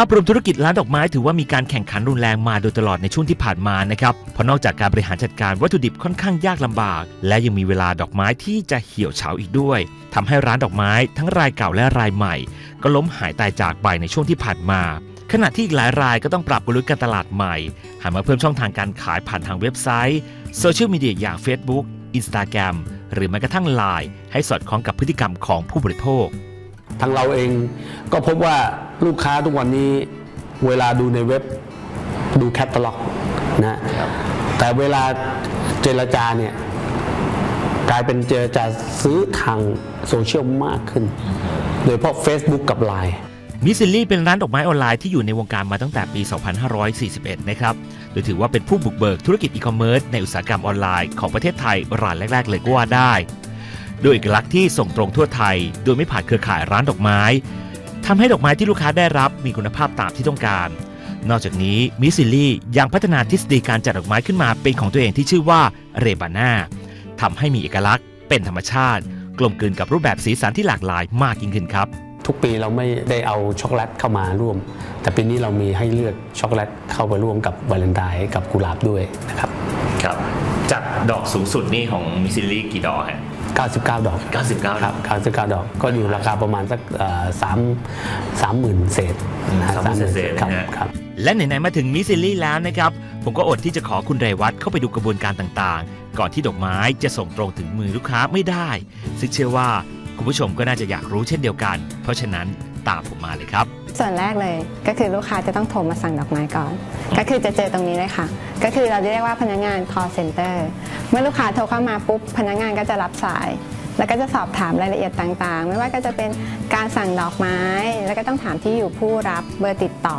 ภาพรวมธุรกิจร้านดอกไม้ถือว่ามีการแข่งขันรุนแรงมาโดยตลอดในช่วงที่ผ่านมานะครับ เพราะนอกจากการบริหารจัดการวัตถุดิบค่อนข้างยากลำบาก และยังมีเวลาดอกไม้ที่จะเหี่ยวเฉาอีกด้วยทำให้ร้านดอกไม้ทั้งรายเก่าและรายใหม่ ก็ล้มหายตายจากไปในช่วงที่ผ่านมา ขณะที่อีกหลายรายก็ต้องปรับกลยุทธ์การตลาดใหม่หันมาเพิ่มช่องทางการขายผ่านทางเว็บไซต์โซเชียลมีเดียอย่าง Facebook Instagram หรือแม้กระทั่ง Line ให้สอดคล้องกับพฤติกรรมของผู้บริโภค ทางเราเองก็พบว่า ลูกค้าทุกวันนี้เวลาดูในเว็บดูแคตตาล็อกนะแต่เวลาเจรจาเนี่ยกลายเป็นเจรจาซื้อทางโซเชียลมากขึ้น โดยเฉพาะ Facebook กับ Line มิสซิลลี่เป็นร้านดอกไม้ออนไลน์ที่อยู่ในวงการมาตั้งแต่ปี 2541 นะครับ โดยถือว่าเป็นผู้บุกเบิกธุรกิจอีคอมเมิร์ซในอุตสาหกรรมออนไลน์ของประเทศไทยรายแรก ๆ เลยก็ว่าได้ โดยเอกลักษณ์ที่ส่งตรงทั่วไทย โดยไม่ผ่านเครือข่ายร้านดอกไม้ ทำให้ดอกไม้ที่ลูกค้าได้รับมีคุณภาพตามที่ต้องการ นอกจากนี้มิสซิลลี่ยังพัฒนาทฤษฎีการจัดดอกไม้ขึ้นมาเป็นของตัวเองที่ชื่อว่าเรบาน่าทำให้มีเอกลักษณ์ เป็นธรรมชาติ กลมกลืนกับรูปแบบสีสันที่หลากหลายมากยิ่งขึ้นครับ ทุกปีเราไม่ได้เอาช็อกโกแลตเข้ามาร่วม แต่ปีนี้เรามีให้เลือกช็อกโกแลตเข้าไปร่วมกับวาเลนไทน์กับกุหลาบด้วยนะครับ ครับ จากดอกสูงสุดนี่ของมิสซิลลี่กี่ดอกฮะ 99 ดอก 99 ครับ99 ดอก ก็อยู่ราคาประมาณสักเอ่อสามสามหมื่นเศษนะฮะสามหมื่นเศษๆครับนะฮะ ครับ และไหนๆมาถึงมิสซิลลี่แล้วนะครับ ผมก็อดที่จะขอคุณเรวัตเข้าไปดูกระบวนการต่างๆ ก่อนที่ดอกไม้จะส่งตรงถึงมือลูกค้าไม่ได้ ซึ่งเชื่อว่าคุณผู้ชมก็น่าจะอยากรู้เช่นเดียวกัน เพราะฉะนั้นตามผมมาเลยครับ ส่วนแรกเลยก็คือลูกค้าจะต้องโทรมาสั่งดอกไม้ก่อน ก็คือจะเจอตรงนี้เลยค่ะ ก็คือเราเรียกว่าพนักงาน call center เมื่อลูกค้าโทรเข้ามาปุ๊บพนักงานก็จะรับสาย แล้วก็จะสอบถามรายละเอียดต่างๆ ไม่ว่าก็จะเป็นการสั่งดอกไม้ แล้วก็ต้องถามที่อยู่ผู้รับเบอร์ติดต่อ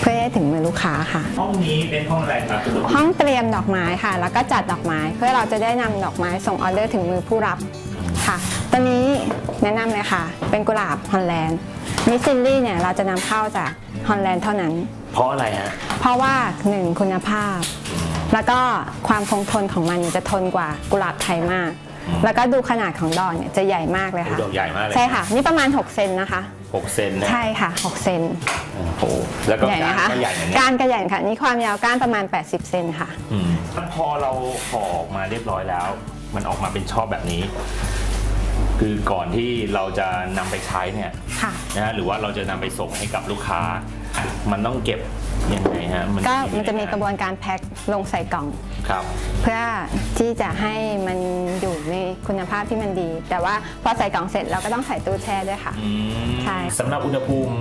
เพื่อให้ถึงมือลูกค้าค่ะ ห้องนี้เป็นห้องอะไรครับห้องเตรียมดอกไม้ค่ะ แล้วก็จัดดอกไม้ เพื่อเราจะได้นำดอกไม้ส่งออเดอร์ถึงมือผู้รับค่ะต อนนี้แนะนำเลยค่ะ เป็นกุหลาบฮอลแลนด์มิสซิลลี่เนี่ยเราจะนำเข้าจากฮอลแลนด์เท่านั้น เพราะอะไรฮะ เพราะว่าหนึ่งคุณภาพ แล้วก็ความคงทนของมันเนี่ยจะทนกว่ากุหลาบไทยมาก แล้วก็ดูขนาดของดอกเนี่ยจะใหญ่มากเลยค่ะดอกใหญ่มากเลย ใช่ค่ะ นี่ประมาณ 6 เซนนะคะหกเซนนะ ใช่ค่ะ 6 เซนโอ้โห แล้วก็ใหญ่ไหมคะก็ใหญ่อย่างเงี้ยก้านก็ใหญ่ค่ะ นี่ความยาวก้านประมาณ 80 เซนค่ะอืมพอเราห่อออกมาเรียบร้อยแล้ว มันออกมาเป็นช่อแบบนี้ คือก่อนที่เราจะนำไปใช้เนี่ยค่ะ นะฮะหรือว่าเราจะนำไปส่งให้กับลูกค้า มันต้องเก็บยังไงฮะก็มันจะมีกระบวนการแพ็คลงใส่กล่อง ครับ เพื่อที่จะให้มันอยู่ในคุณภาพที่มันดี แต่ว่าพอใส่กล่องเสร็จเราก็ต้องใส่ตู้แช่ด้วยค่ะ อืมใช่ สำหรับอุณหภูมิ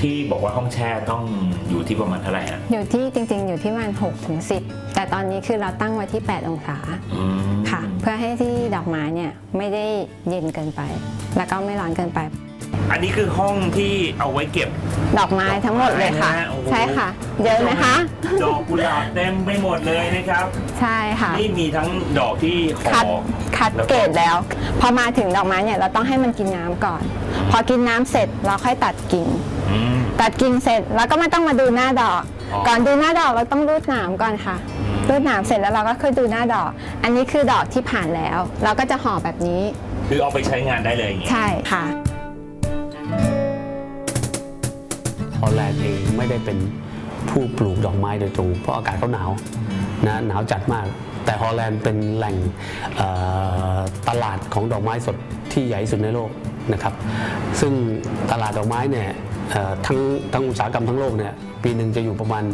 ที่บอกว่าห้องแช่ต้องอยู่ที่ประมาณเท่าไหร่ฮะอยู่ที่จริงๆ อยู่ที่ประมาณ6ถึง10 แต่ตอนนี้คือเราตั้งไว้ที่ 8 องศา อืมค่ะ เพื่อให้ที่ดอกไม้เนี่ยไม่ได้เย็นเกินไป แล้วก็ไม่ร้อนเกินไป อันนี้คือห้องที่เอาไว้เก็บ ดอกไม้ทั้งหมดเลยค่ะดอกไม้นะโอ้โห ใช่ค่ะ เยอะไหมคะ ดอกกุหลาบเต็มไปหมดเลยนะครับ ใช่ค่ะ นี่มีทั้งดอกที่ห่คัดอคัดเกรดแล้ว พอมาถึงดอกไม้เนี่ยเราต้องให้มันกินน้ำก่อน พอกินน้ำเสร็จเราค่อยตัดกิ่ง อืม ตัดกิ่งเสร็จแล้วก็ไม่ต้องมาดูหน้าดอก อ๋อ ก่อนดูหน้าดอกเราต้องรูดหนามก่อนค่ะ รูดหนามเสร็จแล้วเราก็ค่อยดูหน้าดอก อันนี้คือดอกที่ผ่านแล้ว เราก็จะห่อแบบนี้ คือเอาไปใช้งานได้เลยอย่างงี้ใช่ค่ะ ฮอลแลนด์เองไม่ได้เป็นผู้ปลูกดอกไม้โดยตรง เพราะอากาศเขาหนาวนะหนาวจัดมาก แต่ฮอลแลนด์เป็นแหล่งเอ่อตลาดของดอกไม้สดที่ใหญ่ที่สุดในโลกนะครับ ซึ่งตลาดดอกไม้เนี่ยเอ่อ ทั้งทั้งอุตสาหกรรมทั้งโลกเนี่ยปีหนึ่งจะอยู่ประมาณ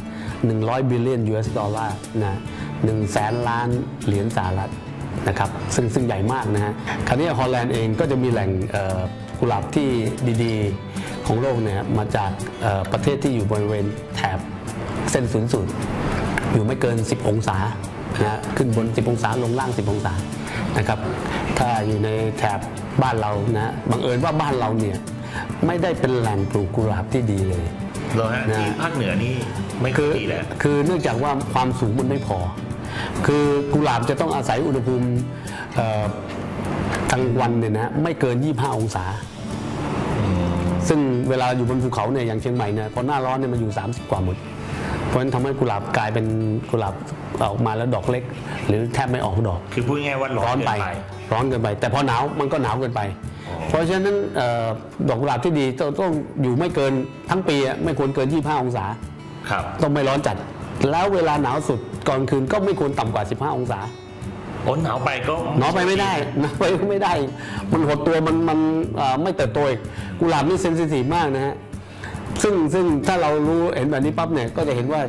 100 บิลเลียน US ดอลลาร์นะหนึ่งแสนล้านเหรียญสหรัฐนะครับซึ่งซึ่งใหญ่มากนะฮะคราวนี้ฮอลแลนด์เองก็จะมีแหล่งกุหลาบที่ดีๆของโลกเนี่ยมาจากประเทศที่อยู่บริเวณแถบเส้นศูนย์สูตรอยู่ไม่เกิน 10 องศานะขึ้นบน 10 องศาลงล่าง 10 องศานะครับถ้าอยู่ในแถบบ้านเรานะบังเอิญว่าบ้านเราเนี่ย ไม่ได้เป็นแหล่งปลูกกุหลาบที่ดีเลย เหรอฮะนะ ที่ภาคเหนือนี่ไม่คือดีเลยคือเนื่องจากว่าความสูงมันไม่พอ คือกุหลาบจะต้องอาศัยอุณหภูมิเอ่อกลางวันเนี่ยนะไม่เกิน 25 องศา ซึ่งเวลาอยู่บนภูเขาเนี่ยอย่างเชียงใหม่เนี่ยพอหน้าร้อนเนี่ยมันอยู่ 30 กว่าหมด เพราะฉะนั้นทำให้กุหลาบกลายเป็นกุหลาบออกมาแล้วดอกเล็ก หรือแทบไม่ออกดอก คือพูดง่ายๆว่าร้ร้ออนนเกิไปนไปร้อนเกินไป แต่พอหนาวมันก็หนาวเกินไป เพราะฉะนั้นเออดอกกุหลาบที่ดีต้องต้องอยู่ไม่เกินทั้งปีอะไม่ควรเกิน 25 องศาครับต้องไม่ร้อนจัด แล้วเวลาหนาวสุดก่อนคืนก็ไม่ควรต่ำกว่า 15 องศาโอ้หนาวไปก็หนาวไปไม่ได้หนาวไปไม่ได้ มันหดตัวมันมันเอ่อไม่เติบโตอีกกุหลาบนี่เซนซิทีฟมากนะฮะซึ่งซึ่งถ้าเรารู้เห็นแบบนี้ปั๊บเนี่ยก็จะเห็นว่า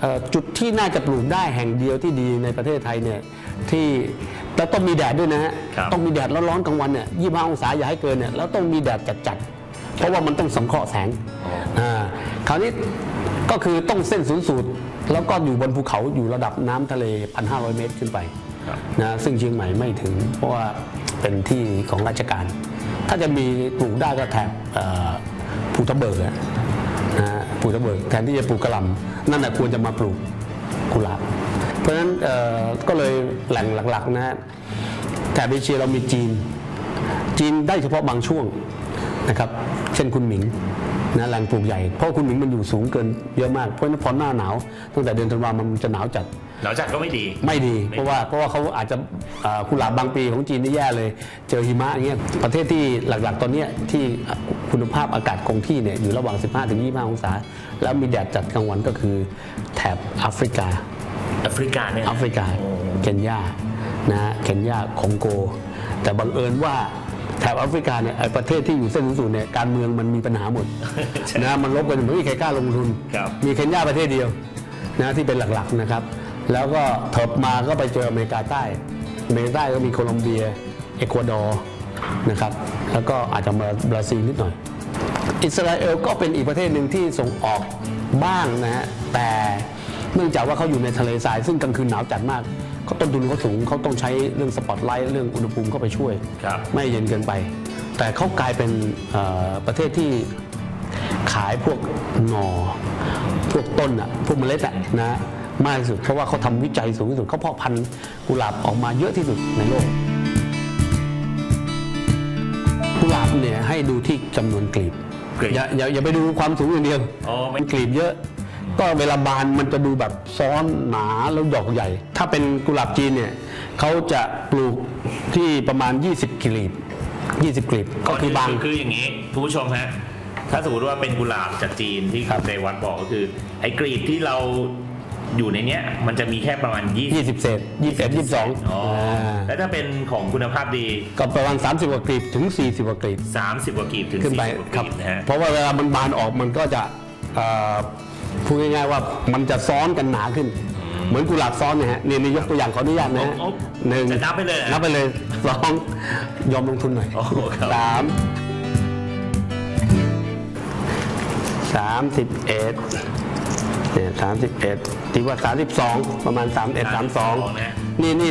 เอ่อจุดที่น่าจะปลูกได้แห่งเดียวที่ดีในประเทศไทยเนี่ย ที่แล้วต้องมีแดดด้วยนะฮะครับต้องมีแดดแล้วร้อนกลางวันเนี่ยยี่ห้าองศาอย่าให้เกินเนี่ยแล้วต้องมีแดดจัดๆเพราะว่ามันต้องสังเคราะห์แสงอ่าคราวนี้ก็คือต้องเส้นศูนย์สูตร แล้วก็อยู่บนภูเขาอยู่ระดับน้ำทะเล 1,500 เมตรขึ้นไปครับนะซึ่งเชียงใหม่ไม่ถึง เพราะว่าเป็นที่ของราชการ ถ้าจะมีปลูกได้ก็แถบเอ่อภูทะเบิกอะนะฮะภูทะเบิกแทนที่จะปลูกกระหลำนั่นแหะควรจะมาปลูกกุหลาบ เพราะฉะนั้นเอ่อก็เลยแหล่งหลักๆนะฮะแถบเอเชียเรามีจีน จีนได้เฉพาะบางช่วงนะครับ เช่นคุณหมิงนะแหล่งปลูกใหญ่ เพราะคุณหมิงมันอยู่สูงเกินเยอะมาก เพราะฉะนั้นพอหน้าหนาวตั้งแต่เดือนธันวาคมมันจะหนาวจัดหนาวจัดก็ไม่ดีไม่ดี ไม่ดี เพราะว่าเพราะว่าเขาอาจจะเอ่อกุหลาบบางปีของจีนนี่แย่เลย เจอหิมะอย่างเงี้ยประเทศที่หลักๆ ตอนเนี้ยที่คุณภาพอากาศคงที่เนี่ยอยู่ระหว่าง 15-25 องศา แล้วมีแดดจัดกลางวันก็คือแถบแอฟริกา แอฟริกาเนี่ยแอฟริกาเคนยานะฮะเคนยาคองโก แต่บังเอิญว่าแถบแอฟริกาเนี่ยไอ้ประเทศที่อยู่เส้นศูนย์สูตรเนี่ยการเมืองมันมีปัญหาหมดนะมันลบกันไม่มีใครกล้าลงทุนครับมีเคนยาประเทศเดียวนะที่เป็นหลักๆนะครับ แล้วก็เถิบมาก็ไปเจออเมริกาใต้อเมริกาใต้ก็มีโคลอมเบีย เอกวาดอร์นะครับแล้วก็อาจจะมาบราซิลนิดหน่อย อิสราเอลก็เป็นอีกประเทศหนึ่งที่ส่งออกบ้างนะฮะแต่ เนื่องจากว่าเขาอยู่ในทะเลทราย ซึ่งกลางคืนหนาวจัดมากเขาต้นทุนเขาสูงเขาต้องใช้เรื่องสปอตไลท์เรื่องอุณหภูมิเข้าไปช่วย ครับ ไม่เย็นเกินไป แต่เขากลายเป็นเอ่อประเทศที่ขายพวกหนอพวกต้นอะพวกเมล็ดอะนะมากที่สุด เพราะว่าเขาทำวิจัยสูงที่สุดเขาเพาะพันธุ์กุหลาบออกมาเยอะที่สุดในโลก กุหลาบเนี่ยให้ดูที่จำนวนกลีบกลีบ อย่าอย่าอย่าไปดูความสูงอย่างเดียวอ๋อไม่มันกลีบเยอะ ก็เวลาบานมันจะดูแบบซ้อนหนาแล้วดอกใหญ่ ถ้าเป็นกุหลาบจีนเนี่ยเขาจะปลูกที่ประมาณ 20กลีบ20กลีบก็คือบางคืออย่างนี้คุณผู้ชมฮะถ้าสมมติว่าเป็นกุหลาบจากจีนที่ครับในวัดบอกก็คือ ไอ้กรีดที่เราอยู่ในเนี้ยมันจะมีแค่ประมาณ 20 20เศษ21 22อ๋ออ่าแล้วถ้าเป็นของคุณภาพดีก็ประมาณ 30 กว่ากลีบถึง 40 กว่ากลีบ 30 กว่ากรีบถึงขึ้นไป40กว่าคกรับรีบนะฮะเพราะว่าเวลามันบานออกมันก็จะเอ่อ พูดง่ายๆว่ามันจะซ้อนกันหนาขึ้น เหมือนกุหลาบซ้อนเนี่ยฮะเนี่ยนี่ยกตัวอย่างขออนุญาตนะฮะโอ้โอ้หนึ่งจะนับไปเลยเหรอ นับไปเลยสองยอมลงทุนหน่อย โอ้โหครับ สามสามสิบเอ็ดเนี่ยสามสิบเอ็ดตีว่าสามสิบสองประมาณสามเอ็ดสามสองนะ นี่นี่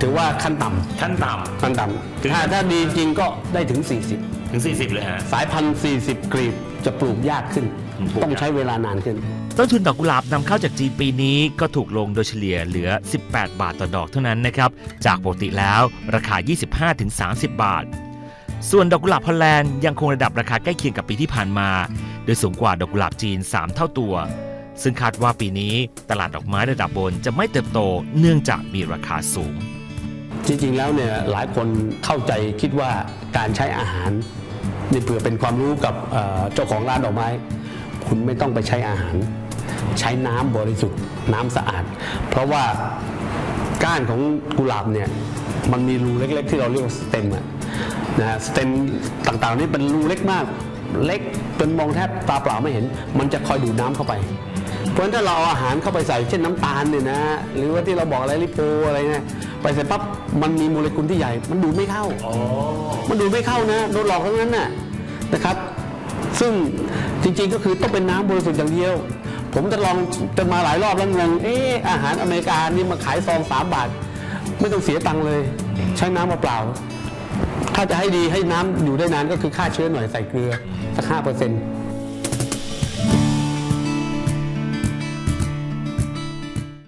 ถือว่าขั้นต่ำขั้นต่ขั้นต่ถึงำถ้าถ้าดีจริงก็ได้ถึง 40ำถึง 40 เลยฮะ สายพันธุ์40กลีบจะปลูกยากขึ้นปลูกยาก ต้องใช้เวลานานขึ้น ต้นทุนดอกกุหลาบนำเข้าจากจีนปีนี้ก็ถูกลงโดยเฉลี่ยเหลือ 18 บาทต่อดอกเท่านั้นนะครับ จากปกติแล้วราคา 25-30 บาท ส่วนดอกกุหลาบฮอลแลนด์ยังคงระดับราคาใกล้เคียงกับปีที่ผ่านมา โดยสูงกว่าดอกกุหลาบจีน 3 เท่าตัว ซึ่งคาดว่าปีนี้ตลาดดอกไม้ระดับบนจะไม่เติบโตเนื่องจากมีราคาสูง จริงๆแล้วเนี่ยหลายคนเข้าใจคิดว่าการใช้อาหารนี่เผื่อเป็นความรู้กับเอ่อเจ้าของร้านดอกไม้ คุณไม่ต้องไปใช้อาหาร ใช้น้ำบริสุทธิ์น้ำสะอาด เพราะว่าก้านของกุหลาบเนี่ยมันมีรูเล็กๆ ที่เราเรียกว่าสเต็มอะนะฮะสเต็มต่างๆนี่เป็นรูเล็กมาก เล็กจนมองแทบตาเปล่าไม่เห็น มันจะคอยดูดน้ำเข้าไป เพราะฉะนั้นถ้าเราเอาอาหารเข้าไปใส่เช่นน้ำตาลเนี่ยนะหรือว่าที่เราบอกอะไรลิโปอะไรเนี่ยไปเสร็จปั๊บมันมีโมเลกุลที่ใหญ่ มันดูดไม่เข้ามันดูดไม่เข้านะโดนหลอกทั้งนั้นน่ะนะครับ ซึ่งจริงๆก็คือต้องเป็นน้ำบริสุทธิ์อย่างเดียว ผมจะลองจะมาหลายรอบแล้วงงเอออาหารอเมริกานี่มาขายซองสามบาท ไม่ต้องเสียตังค์เลย ใช้น้ำเปล่าถ้าจะให้ดีให้น้ำอยู่ได้นานก็คือฆ่าเชื้อหน่อยใส่เกลือสักห้าเปอร์เซ็นต์